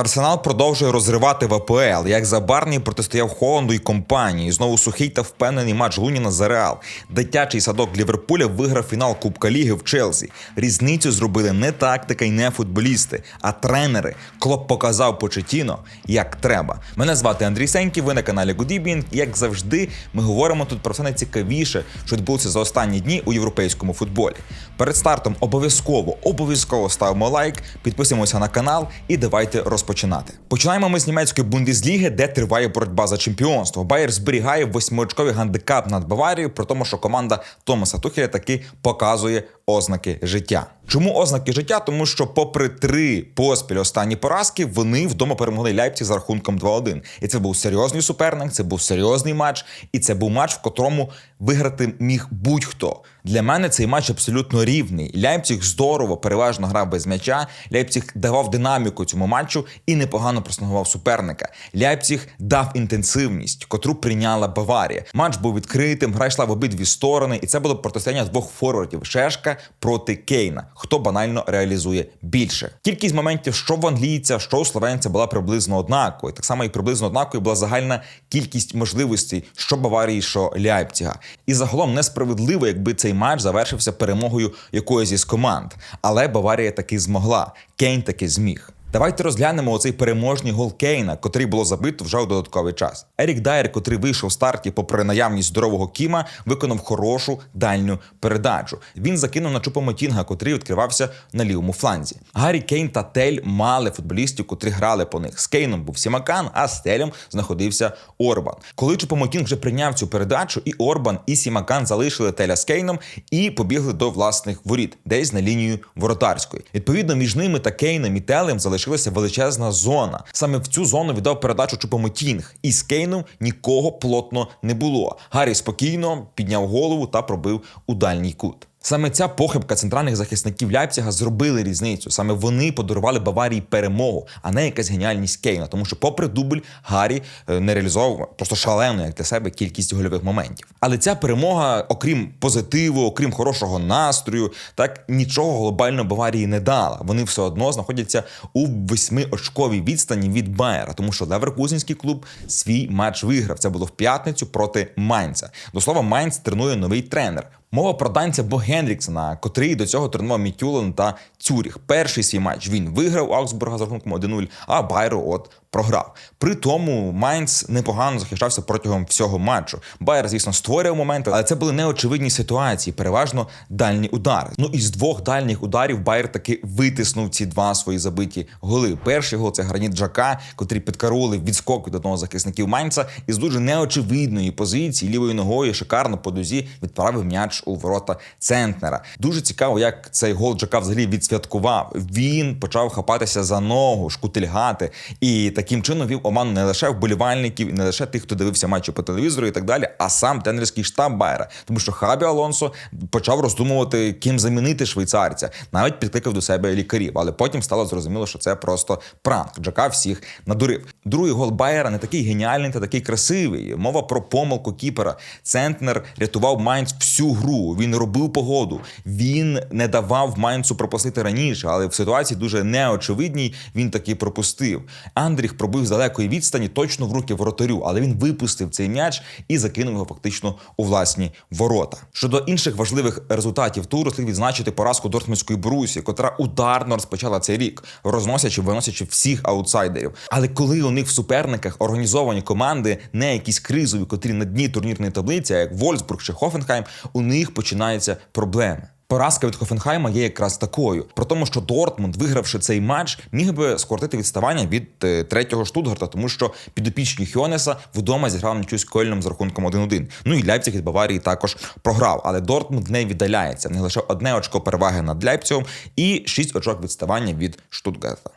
Арсенал продовжує розривати ВПЛ. Як Забарний протистояв Холланду і компанії. Знову сухий та впевнений матч Луніна за Реал. Дитячий садок Ліверпуля виграв фінал Кубка Ліги в Челсі. Різницю зробили не тактика і не футболісти, а тренери. Клоп показав Почетіно, як треба. Мене звати Андрій Сеньків, ви на каналі Good Як завжди, ми говоримо тут про все найцікавіше, що відбулося за останні дні у європейському футболі. Перед стартом обов'язково обов'язково ставимо лайк, підписуємося на канал і давайте розпочинати. Починаємо ми з німецької бундесліги, де триває боротьба за чемпіонство. Байер зберігає восьмиочковий гандикап над Баварією, при тому, що команда Томаса Тухеля таки показує ознаки життя. Чому ознаки життя? Тому що, попри три поспіль останні поразки, вони вдома перемогли Ляйпці за рахунком 2-1. І це був серйозний суперник, це був серйозний матч, і це був матч, в котрому виграти міг будь-хто. Для мене цей матч абсолютно рівний. Ляйпціг здорово, переважно грав без м'яча. Ляйпціг давав динаміку цьому матчу і непогано проснагував суперника. Ляйпціг дав інтенсивність, котру прийняла Баварія. Матч був відкритим, гра йшла в обидві сторони, і це було протистояння двох форвардів Шешка проти Кейна. Хто банально реалізує більше? Кількість моментів, що в англійця, що у словенця, була приблизно однаковою. Так само і приблизно однаковою була загальна кількість можливостей, що Баварії, що Ляйпціга. І загалом несправедливо, якби цей матч завершився перемогою якоїсь із команд. Але Баварія таки змогла. Кейн таки зміг. Давайте розглянемо оцей переможний гол Кейна, котрий було забито вже у додатковий час. Ерік Дайер, котрий вийшов в старті, попри наявність здорового Кіма, виконав хорошу дальню передачу. Він закинув на Чупомотінга, котрий відкривався на лівому фланзі. Гаррі Кейн та Тель мали футболістів, котрі грали по них. З Кейном був Сімакан, а з Телем знаходився Орбан. Коли Чупомотінг вже прийняв цю передачу, і Орбан, і Сімакан залишили Теля з Кейном і побігли до власних воріт, десь на лінію воротарської. Відповідно, між ними та Кейном і Телем залишилася величезна зона. Саме в цю зону віддав передачу Чупомотінг, і з Кейном нікого плотно не було. Гаррі спокійно підняв голову та пробив у дальній кут. Саме ця похибка центральних захисників Ляйпціга зробили різницю. Саме вони подарували Баварії перемогу, а не якась геніальність Кейна. Тому що, попри дубль, Гаррі е, не реалізовував просто шалену, як для себе, кількість гольових моментів. Але ця перемога, окрім позитиву, окрім хорошого настрою, так нічого глобально Баварії не дала. Вони все одно знаходяться у восьмиочковій відстані від Байера, тому що Леверкузінський клуб свій матч виграв. Це було в п'ятницю проти Майнца. До слова, Майнц тренує новий тренер. Мова про данця Бо Генріксена, котрий до цього тренував Мітюлен та Цюріх. Перший свій матч він виграв у Аугсбурга за рахунком 1-0, а Байру от програв. При тому Майнц непогано захищався протягом всього матчу. Байер, звісно, створював моменти, але це були неочевидні ситуації, переважно дальні удари. Ну і з двох дальніх ударів Байер таки витиснув ці два свої забиті голи. Перший гол це граніт Джака, котрий підкарулив відскок від одного захисників Майнца і з дуже неочевидної позиції лівою ногою шикарно по дузі відправив м'яч у ворота центнера. Дуже цікаво, як цей гол Джака взагалі відсвяткував. Він почав хапатися за ногу, шкутильгати і таким чином вів оману не лише вболівальників, і не лише тих, хто дивився матчі по телевізору і так далі, а сам тренерський штаб Байера. Тому що Хабі Алонсо почав роздумувати, ким замінити швейцарця, навіть підкликав до себе лікарів. Але потім стало зрозуміло, що це просто пранк. Джака всіх надурив. Другий гол Байера не такий геніальний та такий красивий. Мова про помилку кіпера. Центнер рятував Майнц всю гру. Він робив погоду. Він не давав Майнцу пропустити раніше, але в ситуації дуже неочевидній він таки пропустив. Андріх пробив з далекої відстані точно в руки воротарю, але він випустив цей м'яч і закинув його фактично у власні ворота. Щодо інших важливих результатів туру, слід відзначити поразку Дортмундської Брусі, котра ударно розпочала цей рік, розносячи, виносячи всіх аутсайдерів. Але коли у них в суперниках організовані команди, не якісь кризові, котрі на дні турнірної таблиці, як Вольсбург чи Хофенхайм, у них починаються проблеми. Поразка від Хофенхайма є якраз такою. Про тому, що Дортмунд, вигравши цей матч, міг би скоротити відставання від е, третього Штутгарта, тому що підопічні Хіонеса вдома зіграв на з Кольном з рахунком 1-1. Ну і Ляйпціг від Баварії також програв. Але Дортмунд не віддаляється. Не лише одне очко переваги над Ляйпцігом і шість очок відставання від Штутгарта.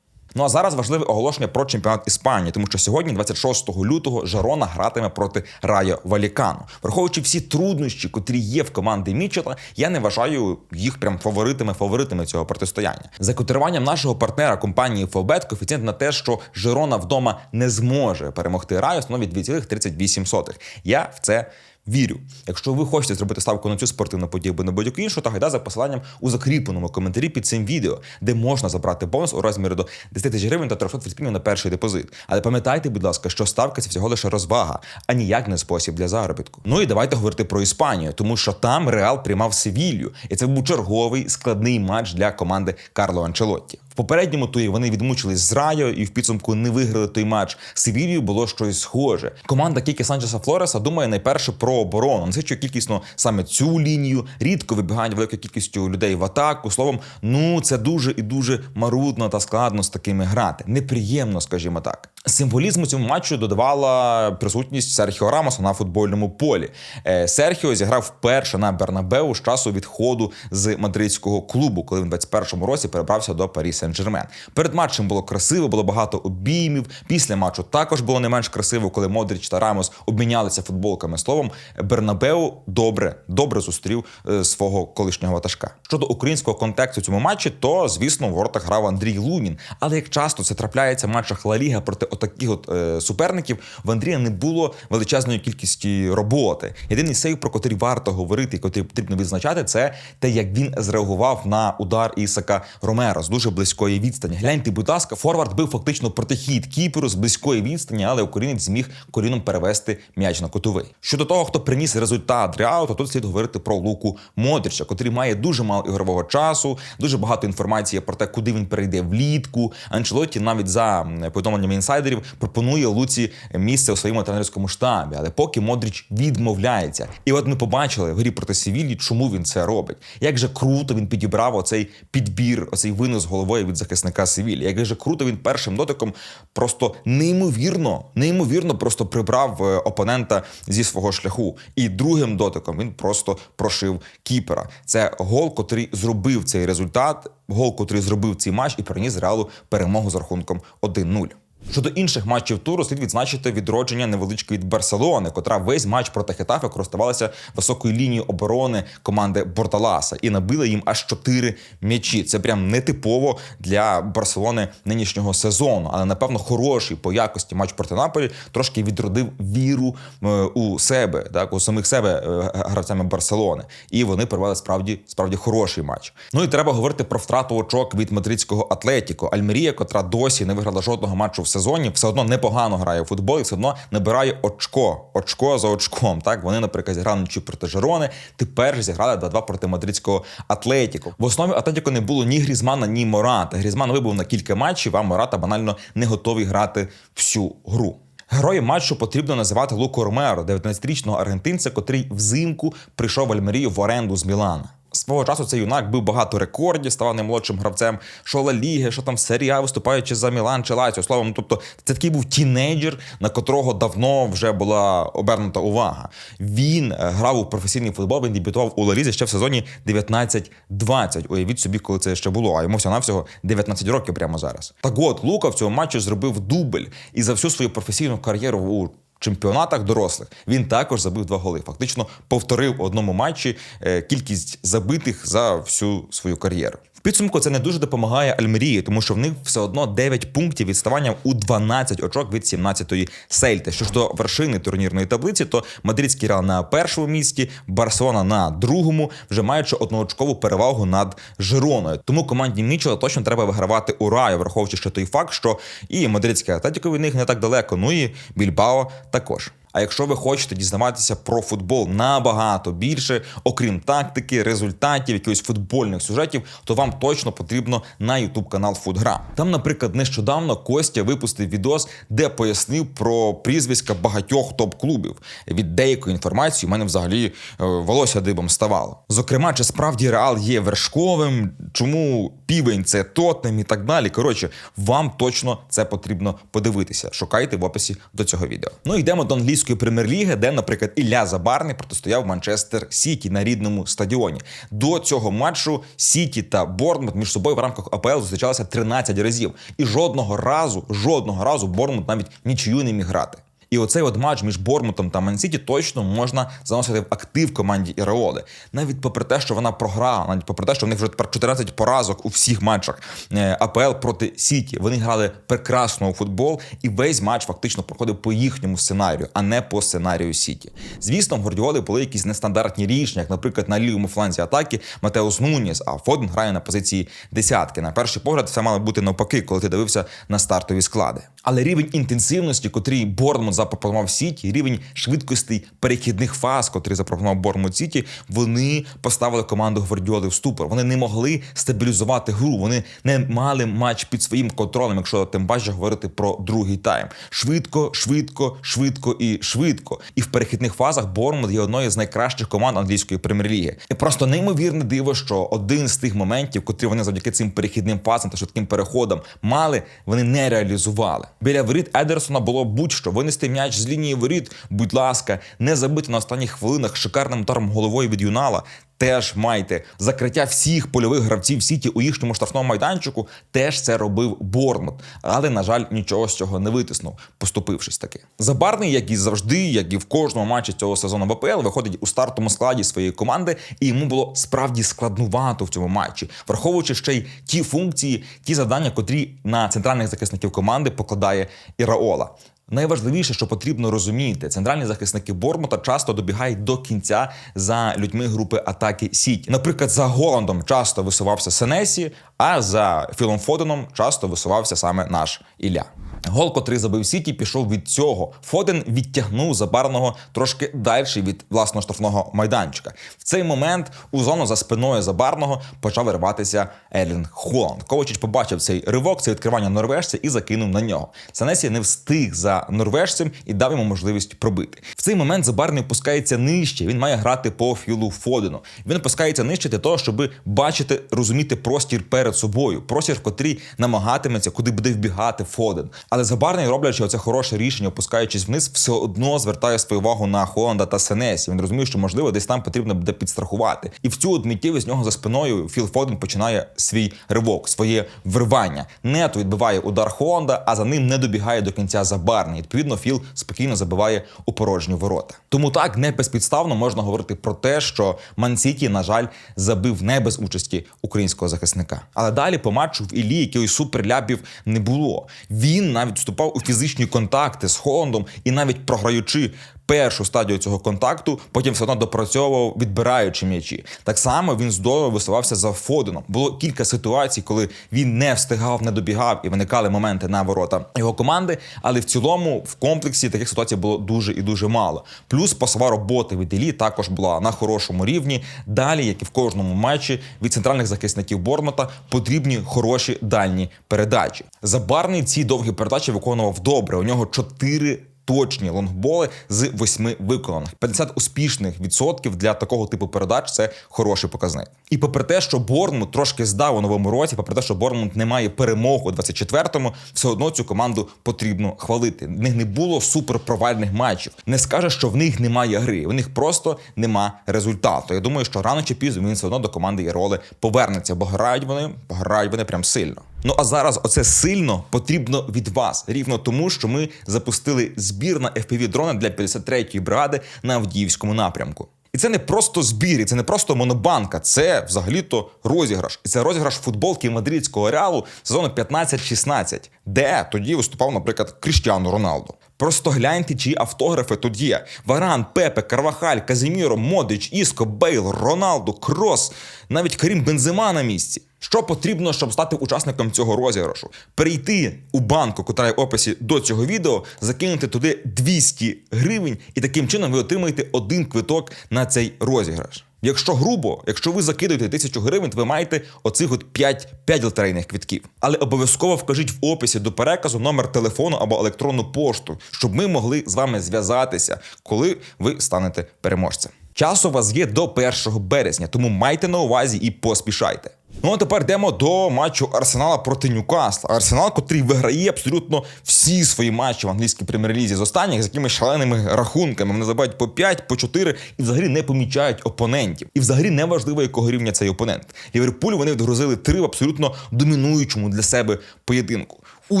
Ну а зараз важливе оголошення про чемпіонат Іспанії, тому що сьогодні, 26 лютого, Жарона гратиме проти Райо Валікану. Враховуючи всі труднощі, котрі є в команди Мічела, я не вважаю їх прям фаворитами фаворитами цього протистояння. За котируванням нашого партнера компанії Фобет коефіцієнт на те, що Жирона вдома не зможе перемогти Райо, становить 2,38. Я в це вірю. Якщо ви хочете зробити ставку на цю спортивну подію або на будь-яку іншу, то гайда за посиланням у закріпленому коментарі під цим відео, де можна забрати бонус у розмірі до 10 тисяч гривень та 300 фільмів на перший депозит. Але пам'ятайте, будь ласка, що ставка це всього лише розвага, а ніяк не спосіб для заробітку. Ну і давайте говорити про Іспанію, тому що там Реал приймав Севілью, і це був черговий складний матч для команди Карло Анчелотті. В попередньому турі вони відмучились з Райо і в підсумку не виграли той матч. Севілью було щось схоже. Команда Кікі Санчеса Флореса думає найперше про оборону. Насичує кількісно саме цю лінію, рідко вибігання великою кількістю людей в атаку. Словом, ну це дуже і дуже марудно та складно з такими грати. Неприємно, скажімо так. Символізму цьому матчу додавала присутність Серхіо Рамоса на футбольному полі. Е, Серхіо зіграв вперше на Бернабеу з часу відходу з мадридського клубу, коли він в 21-му році перебрався до Парі Сен-Жермен. Перед матчем було красиво, було багато обіймів. Після матчу також було не менш красиво, коли Модріч та Рамос обмінялися футболками. Словом, Бернабеу добре, добре зустрів е, свого колишнього ватажка. Щодо українського контексту в цьому матчі, то звісно в воротах грав Андрій Лунін. Але як часто це трапляється в матчах Ла Ліга проти отаких от е, суперників, в Андрія не було величезної кількості роботи. Єдиний сейв, про котрий варто говорити, і котрий потрібно відзначати, це те, як він зреагував на удар Ісака Ромеро з дуже близької відстані. Гляньте, будь ласка, форвард бив фактично протихід кіперу з близької відстані, але українець зміг коліном перевести м'яч на котовий. Щодо того, хто приніс результат Реалу, то тут слід говорити про Луку Модрича, котрий має дуже мало ігрового часу, дуже багато інформації про те, куди він перейде влітку. Анчелотті навіть за повідомленнями інсайдерів пропонує Луці місце у своєму тренерському штабі, але поки Модріч відмовляється. І от ми побачили в грі проти Севілі, чому він це робить. Як же круто він підібрав оцей підбір, оцей винос головою від захисника Севілі. Як же круто він першим дотиком просто неймовірно, неймовірно просто прибрав е, опонента зі свого шляху. І другим дотиком він просто прошив кіпера. Це гол, котрий зробив цей результат, гол, котрий зробив цей матч і приніс реалу перемогу з рахунком 1-0. Щодо інших матчів туру, слід відзначити відродження невеличке від Барселони, котра весь матч проти Хетафи користувалася високою лінією оборони команди Борталаса і набила їм аж 4 м'ячі. Це прям нетипово для Барселони нинішнього сезону, але напевно хороший по якості матч проти Наполі трошки відродив віру е, у себе, так у самих себе е, гравцями Барселони, і вони провели справді справді хороший матч. Ну і треба говорити про втрату очок від мадридського Атлетіко. Альмерія, котра досі не виграла жодного матчу в сезоні, все одно непогано грає в футбол і все одно набирає очко, очко за очком. Так вони, наприклад, зіграли нічу проти Жерони. Тепер ж зіграли 2-2 проти мадридського Атлетіко. В основі Атлетіко не було ні Грізмана, ні Мората. Грізман вибув на кілька матчів, а Мората банально не готовий грати всю гру. Героєм матчу потрібно називати Луко Ромеро, 19-річного аргентинця, котрий взимку прийшов в Альмерію в оренду з Мілана. Свого часу цей юнак бив багато рекордів, ставав наймолодшим гравцем, що Ла Ліги, що там серія, виступаючи за Мілан чи Лаціо. Словом, ну, тобто це такий був тінейджер, на котрого давно вже була обернута увага. Він е, грав у професійний футбол, він дебютував у Лалізі ще в сезоні 19-20. Уявіть собі, коли це ще було. А йому всього навсього 19 років прямо зараз. Так от Лука в цьому матчі зробив дубль і за всю свою професійну кар'єру у чемпіонатах дорослих він також забив два голи. Фактично повторив в одному матчі е, кількість забитих за всю свою кар'єру. Підсумку це не дуже допомагає Альмерії, тому що в них все одно 9 пунктів відставання у 12 очок від 17-ї Сельти. Що ж до вершини турнірної таблиці, то мадридський Реал на першому місці, Барселона на другому, вже маючи одноочкову перевагу над Жироною. Тому команді Мічела точно треба вигравати у раю, враховуючи ще той факт, що і мадридське Атлетіко від них не так далеко, ну і Більбао також. А якщо ви хочете дізнаватися про футбол набагато більше, окрім тактики, результатів, якихось футбольних сюжетів, то вам точно потрібно на YouTube канал Футграм. Там, наприклад, нещодавно Костя випустив відос, де пояснив про прізвиська багатьох топ-клубів. Від деякої інформації у мене взагалі е, волосся дибом ставало. Зокрема, чи справді Реал є вершковим, чому півень це тотнем і так далі. Коротше, вам точно це потрібно подивитися. Шукайте в описі до цього відео. Ну йдемо до англійської прем'єр-ліги, де, наприклад, Ілля Забарний протистояв Манчестер Сіті на рідному стадіоні. До цього матчу Сіті та Борнмут між собою в рамках АПЛ зустрічалися 13 разів, і жодного разу, жодного разу Борнмут навіть нічию не міг грати. І оцей от матч між Бормутом та Мансіті точно можна заносити в актив команді Іреоли. Навіть попри те, що вона програла, навіть попри те, що в них вже тепер 14 поразок у всіх матчах е, АПЛ проти Сіті. Вони грали прекрасно у футбол, і весь матч фактично проходив по їхньому сценарію, а не по сценарію Сіті. Звісно, в Гордіоли були якісь нестандартні рішення, як, наприклад, на лівому фланзі атаки Матеус Нуніс, а Фоден грає на позиції десятки. На перший погляд, все мало бути навпаки, коли ти дивився на стартові склади. Але рівень інтенсивності, котрий Бормут запропонував Сіті, рівень швидкостей перехідних фаз, котрий запропонував Бормут Сіті, вони поставили команду Гвардіоли в ступор. Вони не могли стабілізувати гру. Вони не мали матч під своїм контролем, якщо тим паче говорити про другий тайм. Швидко, швидко, швидко і швидко. І в перехідних фазах Бормут є одною з найкращих команд англійської прем'єр-ліги. І просто неймовірне диво, що один з тих моментів, котрі вони завдяки цим перехідним фазам та швидким переходам мали, вони не реалізували. Біля воріт Едерсона було будь-що винести м'яч з лінії воріт, будь ласка, не забити на останніх хвилинах шикарним ударом головою від Юнала. Теж майте закриття всіх польових гравців Сіті у їхньому штрафному майданчику. Теж це робив Бормут, але на жаль, нічого з цього не витиснув, поступившись таки. Забарний, як і завжди, як і в кожному матчі цього сезону в АПЛ, виходить у стартовому складі своєї команди, і йому було справді складнувато в цьому матчі, враховуючи ще й ті функції, ті завдання, котрі на центральних захисників команди покладає Іраола. Найважливіше, що потрібно розуміти, центральні захисники Бормута часто добігають до кінця за людьми групи атаки Сіті. Наприклад, за Голландом часто висувався Сенесі, а за Філом Фоденом часто висувався саме наш Ілля. Гол, котрий забив Сіті, пішов від цього. Фоден відтягнув забарного трошки далі від власного штрафного майданчика. В цей момент у зону за спиною забарного почав вириватися Елін Холланд. Ковачич побачив цей ривок, це відкривання норвежця і закинув на нього. Санесі не встиг за норвежцем і дав йому можливість пробити. В цей момент забарний опускається нижче. Він має грати по філу Фодену. Він опускається нижче для того, щоб бачити, розуміти простір перед собою. Простір, в котрий намагатиметься, куди буде вбігати Фоден. Але Забарний, роблячи оце хороше рішення, опускаючись вниз, все одно звертає свою увагу на Холланда та Сенесі. Він розуміє, що можливо десь там потрібно буде підстрахувати. І в цю от миттєвість з нього за спиною Філ Фоден починає свій ривок, своє вривання. Нето відбиває удар Холланда, а за ним не добігає до кінця Забарний. Відповідно, Філ спокійно забиває у порожні ворота. Тому так не безпідставно можна говорити про те, що Ман-Сіті, на жаль, забив не без участі українського захисника. Але далі по матчу в Іллі якихось суперляпів не було. Він навіть вступав у фізичні контакти з Холандом і навіть програючи першу стадію цього контакту, потім все одно допрацьовував, відбираючи м'ячі. Так само він здорово висувався за Фоденом. Було кілька ситуацій, коли він не встигав, не добігав і виникали моменти на ворота його команди. Але в цілому в комплексі таких ситуацій було дуже і дуже мало. Плюс пасова робота від Ілі також була на хорошому рівні. Далі, як і в кожному матчі, від центральних захисників Бормота потрібні хороші дальні передачі. Забарний ці довгі передачі виконував добре. У нього чотири точні лонгболи з восьми виконаних. 50 успішних відсотків для такого типу передач це хороший показник. І попри те, що Борнмут трошки здав у новому році, попри те, що Борнмут не має перемог у 24-му, все одно цю команду потрібно хвалити. В них не було суперпровальних матчів. Не скаже, що в них немає гри. У них просто нема результату. Я думаю, що рано чи пізно він все одно до команди Єроли повернеться, бо грають вони, грають вони прям сильно. Ну а зараз оце сильно потрібно від вас, рівно тому, що ми запустили збір на fpv дрони для 53-ї бригади на Авдіївському напрямку. І це не просто збір, і це не просто монобанка, це взагалі-то розіграш. І це розіграш футболки мадридського реалу сезону 15-16, де тоді виступав, наприклад, Кріштіану Роналду. Просто гляньте, чиї автографи тут є: Варан, Пепе, Карвахаль, Казіміро, Модич, Іско, Бейл, Роналду, Крос, навіть Карім Бензима на місці. Що потрібно, щоб стати учасником цього розіграшу? Перейти у банку, котра є в описі до цього відео, закинути туди 200 гривень, і таким чином ви отримаєте один квиток на цей розіграш. Якщо грубо, якщо ви закидуєте тисячу гривень, ви маєте оцих от 5, 5 лотерейних квитків. Але обов'язково вкажіть в описі до переказу номер телефону або електронну пошту, щоб ми могли з вами зв'язатися, коли ви станете переможцем. Час у вас є до 1 березня, тому майте на увазі і поспішайте. Ну а тепер йдемо до матчу Арсенала проти Ньюкасла. Арсенал, котрий виграє абсолютно всі свої матчі в англійській прем'єр-лізі з останніх з якимись шаленими рахунками. Вони забувають по 5, по 4 і взагалі не помічають опонентів. І взагалі не важливо, якого рівня цей опонент. Ліверпуль вони відгрузили три в абсолютно домінуючому для себе поєдинку. У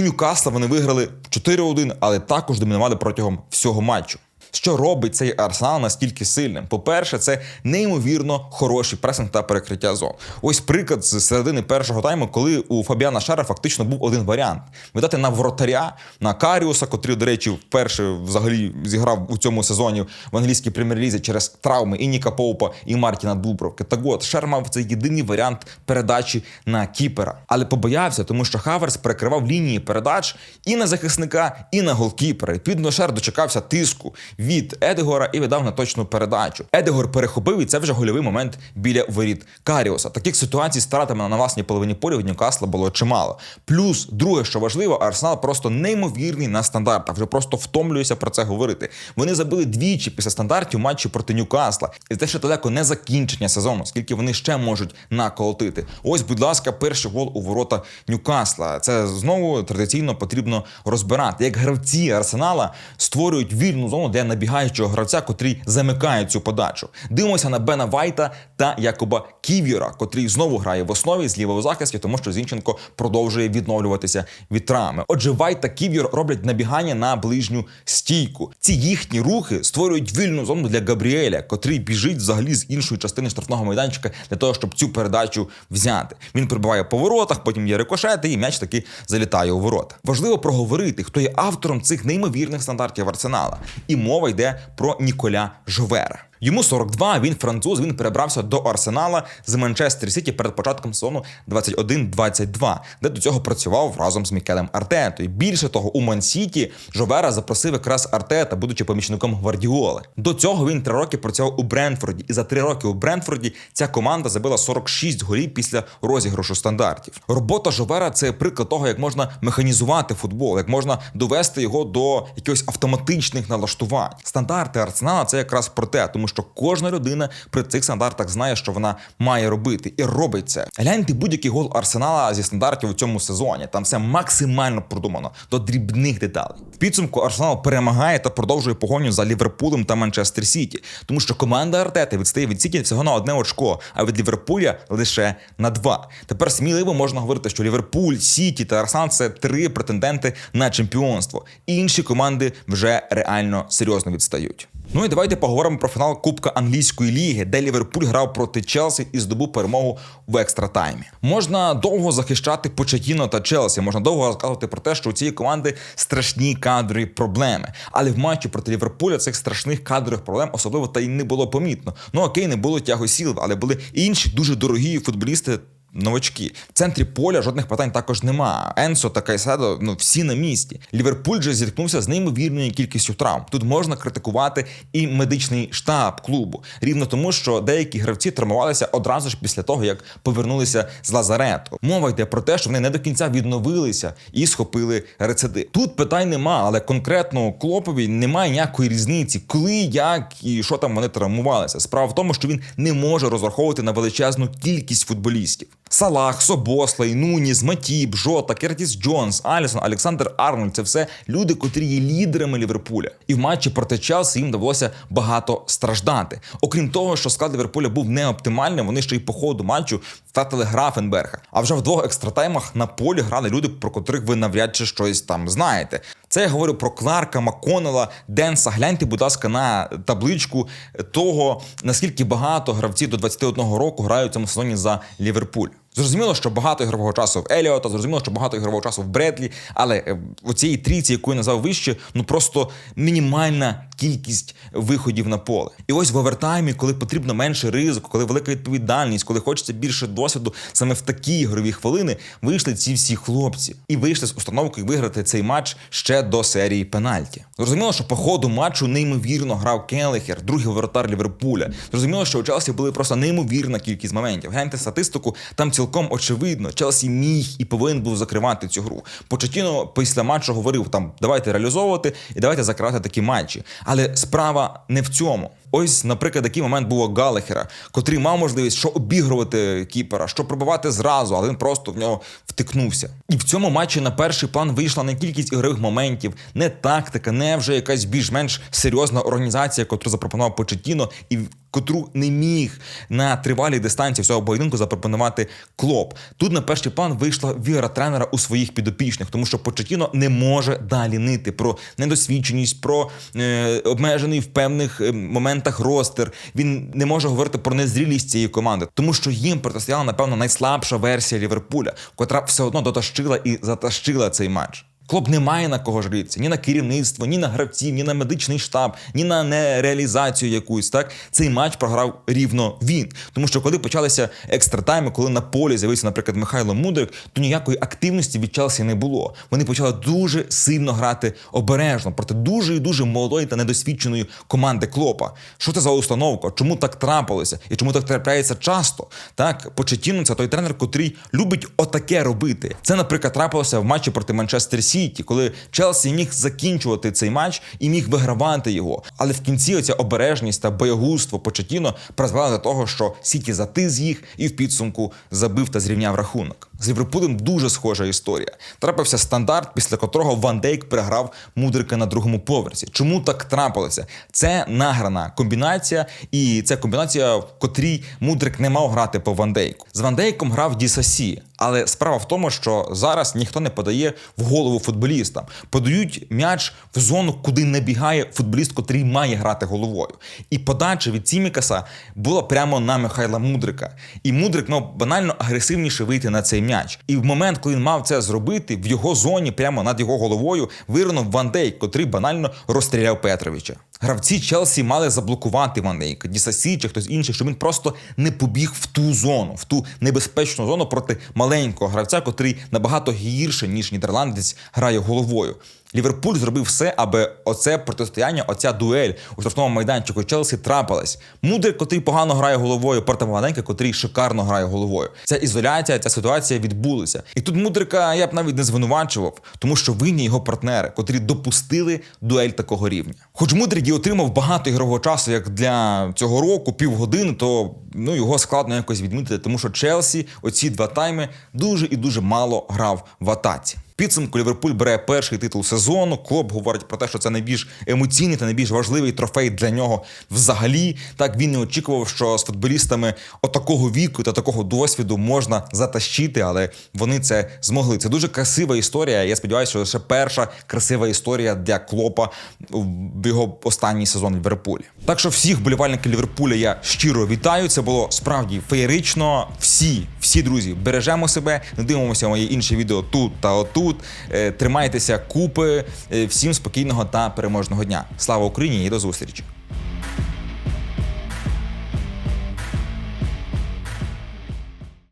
Ньюкасла вони виграли 4-1, але також домінували протягом всього матчу. Що робить цей арсенал настільки сильним? По-перше, це неймовірно хороший пресинг та перекриття зон. Ось приклад з середини першого тайму, коли у Фабіана Шара фактично був один варіант: видати на воротаря, на Каріуса, котрий, до речі, вперше взагалі зіграв у цьому сезоні в англійській прем'єр-лізі через травми і Ніка Поупа, і Мартіна Дубровки. Так от Шер мав цей єдиний варіант передачі на кіпера, але побоявся, тому що Хаверс перекривав лінії передач і на захисника, і на голкіпера. Відповідно, Шер дочекався тиску від Едегора і видав на точну передачу. Едегор перехопив, і це вже гольовий момент біля воріт Каріуса. Таких ситуацій з втратами на власній половині поля в Ньюкасла було чимало. Плюс, друге, що важливо, Арсенал просто неймовірний на стандартах. Вже просто втомлююся про це говорити. Вони забили двічі після стандартів матчі проти Ньюкасла. І це ще далеко не закінчення сезону, скільки вони ще можуть наколотити. Ось, будь ласка, перший гол у ворота Ньюкасла. Це знову традиційно потрібно розбирати. Як гравці Арсенала створюють вільну зону для набігаючого гравця, котрий замикає цю подачу. Дивимося на Бена Вайта та Якоба Ківіра, котрий знову грає в основі з лівого захисті, тому що Зінченко продовжує відновлюватися від травми. Отже, Вайт та Ківір роблять набігання на ближню стійку. Ці їхні рухи створюють вільну зону для Габріеля, котрий біжить взагалі з іншої частини штрафного майданчика для того, щоб цю передачу взяти. Він прибуває по воротах, потім є рикошети, і м'яч таки залітає у ворота. Важливо проговорити, хто є автором цих неймовірних стандартів арсенала. І мова йде про Ніколя Жовера. Йому 42, він француз, він перебрався до Арсенала з Манчестер Сіті перед початком сезону 21-22, де до цього працював разом з Мікелем Артетою. Більше того, у Мансіті Жовера запросив якраз Артета, будучи помічником Гвардіоли. До цього він три роки працював у Брентфорді, і за три роки у Брентфорді ця команда забила 46 голів після розіграшу стандартів. Робота Жовера це приклад того, як можна механізувати футбол, як можна довести його до якихось автоматичних налаштувань. Стандарти Арсенала це якраз про те, тому що кожна людина при цих стандартах знає, що вона має робити, і робить це. Гляньте будь-який гол Арсенала зі стандартів у цьому сезоні. Там все максимально продумано до дрібних деталей. В підсумку Арсенал перемагає та продовжує погоню за Ліверпулем та Манчестер Сіті, тому що команда Артети відстає від Сіті всього на одне очко, а від Ліверпуля лише на два. Тепер сміливо можна говорити, що Ліверпуль, Сіті та Арсенал це три претенденти на чемпіонство. Інші команди вже реально серйозно відстають. Ну і давайте поговоримо про фінал Кубка англійської ліги, де Ліверпуль грав проти Челсі і здобув перемогу в екстра таймі. Можна довго захищати Почетіно та Челсі. Можна довго розказувати про те, що у цієї команди страшні кадрові проблеми. Але в матчі проти Ліверпуля цих страшних кадрових проблем особливо та й не було помітно. Ну окей, не було тяго сіл, але були інші дуже дорогі футболісти. Новачки в центрі поля жодних питань також нема. Енсо та Кайседо ну всі на місці. Ліверпуль же зіткнувся з неймовірною кількістю травм. Тут можна критикувати і медичний штаб клубу, рівно тому, що деякі гравці травмувалися одразу ж після того, як повернулися з лазарету. Мова йде про те, що вони не до кінця відновилися і схопили рецидив. Тут питань нема, але конкретно клопові немає ніякої різниці, коли, як і що там вони травмувалися. Справа в тому, що він не може розраховувати на величезну кількість футболістів. Салах, Собослай, Нуніс, Матіб, Жота, Кертіс Джонс, Алісон, Олександр Арнольд це все люди, котрі є лідерами Ліверпуля. І в матчі проти Челсі їм довелося багато страждати. Окрім того, що склад Ліверпуля був неоптимальним, вони ще й по ходу матчу втратили Графенберга. А вже в двох екстратаймах на полі грали люди, про котрих ви навряд чи щось там знаєте. Це я говорю про Кларка, Маконела, Денса. Гляньте, будь ласка, на табличку того, наскільки багато гравців до 21 року грають в цьому сезоні за Ліверпуль. Зрозуміло, що багато ігрового часу в Еліота, зрозуміло, що багато ігрового часу в Бредлі, але у цій трійці, яку я назвав вище, ну просто мінімальна кількість виходів на поле. І ось в овертаймі, коли потрібно менше ризику, коли велика відповідальність, коли хочеться більше досвіду, саме в такі ігрові хвилини вийшли ці всі хлопці і вийшли з установкою виграти цей матч ще до серії пенальті. Зрозуміло, що по ходу матчу неймовірно грав Келехер, другий воротар Ліверпуля. Зрозуміло, що у Челсі були просто неймовірна кількість моментів. Гляньте статистику, там цілком очевидно, Челсі міг і повинен був закривати цю гру. Початіно після матчу говорив: там давайте реалізовувати і давайте закривати такі матчі. Але справа не в цьому. Ось, наприклад, такий момент був у Галахера, котрий мав можливість що обігрувати кіпера, що пробивати зразу, але він просто в нього втикнувся. І в цьому матчі на перший план вийшла не кількість ігрових моментів, не тактика, не вже якась більш-менш серйозна організація, яку запропонував Почетіно, і котру не міг на тривалій дистанції всього поєдинку запропонувати клоп. Тут на перший план вийшла віра тренера у своїх підопічних, тому що Почетіно не може далі нити про недосвідченість, про е, обмежений в певних е, моментах ростер. Він не може говорити про незрілість цієї команди, тому що їм протистояла, напевно, найслабша версія Ліверпуля, котра все одно дотащила і затащила цей матч. Клуб не має на кого жалітися, ні на керівництво, ні на гравців, ні на медичний штаб, ні на нереалізацію якусь. Так цей матч програв рівно він. Тому що коли почалися екстратайми, коли на полі з'явився, наприклад, Михайло Мудрик, то ніякої активності від Челсі не було. Вони почали дуже сильно грати обережно проти дуже і дуже молодої та недосвідченої команди Клопа. Що це за установка? Чому так трапилося? І чому так трапляється часто? Так, Почетіно це той тренер, котрий любить отаке робити. Це, наприклад, трапилося в матчі проти Манчестер Сіті, коли Челсі міг закінчувати цей матч і міг вигравати його. Але в кінці оця обережність та боягузтво Почетіно призвели до того, що Сіті затис їх і в підсумку забив та зрівняв рахунок. З Ліверпулем дуже схожа історія. Трапився стандарт, після котрого Ван Дейк переграв мудрика на другому поверсі. Чому так трапилося? Це награна комбінація, і це комбінація, в котрій мудрик не мав грати по Ван Дейку. З Ван Дейком грав Дісасі, але справа в тому, що зараз ніхто не подає в голову футболістам. Подають м'яч в зону, куди не бігає футболіст, котрий має грати головою. І подача від Цімікаса була прямо на Михайла Мудрика. І Мудрик мав банально агресивніше вийти на цей м'яч. І в момент, коли він мав це зробити, в його зоні, прямо над його головою, виринув Ван Дейк, котрий банально розстріляв Петровича. Гравці Челсі мали заблокувати Ван Дейка, Дісасі чи хтось інший, щоб він просто не побіг в ту зону, в ту небезпечну зону проти маленького гравця, котрий набагато гірше, ніж нідерландець, грає головою. Ліверпуль зробив все, аби оце протистояння, оця дуель у штрафному майданчику Челсі трапилась. Мудрик, котрий погано грає головою, проти Маленька, котрий шикарно грає головою. Ця ізоляція, ця ситуація відбулася. І тут Мудрика я б навіть не звинувачував, тому що винні його партнери, котрі допустили дуель такого рівня. Хоч Мудрик і отримав багато ігрового часу, як для цього року, півгодини, то ну його складно якось відмітити, тому що Челсі оці два тайми дуже і дуже мало грав в атаці. Підсумку Ліверпуль бере перший титул сезону. Клоп говорить про те, що це найбільш емоційний та найбільш важливий трофей для нього взагалі. Так він не очікував, що з футболістами отакого віку та такого досвіду можна затащити, але вони це змогли. Це дуже красива історія. Я сподіваюся, що лише перша красива історія для Клопа в його останній сезон в Ліверпулі. Так що всіх болівальників Ліверпуля я щиро вітаю. Це було справді феєрично. Всі, всі друзі, бережемо себе, не дивимося мої інші відео тут та отут. Е, Тримайтеся купи. Е, Всім спокійного та переможного дня. Слава Україні і до зустрічі!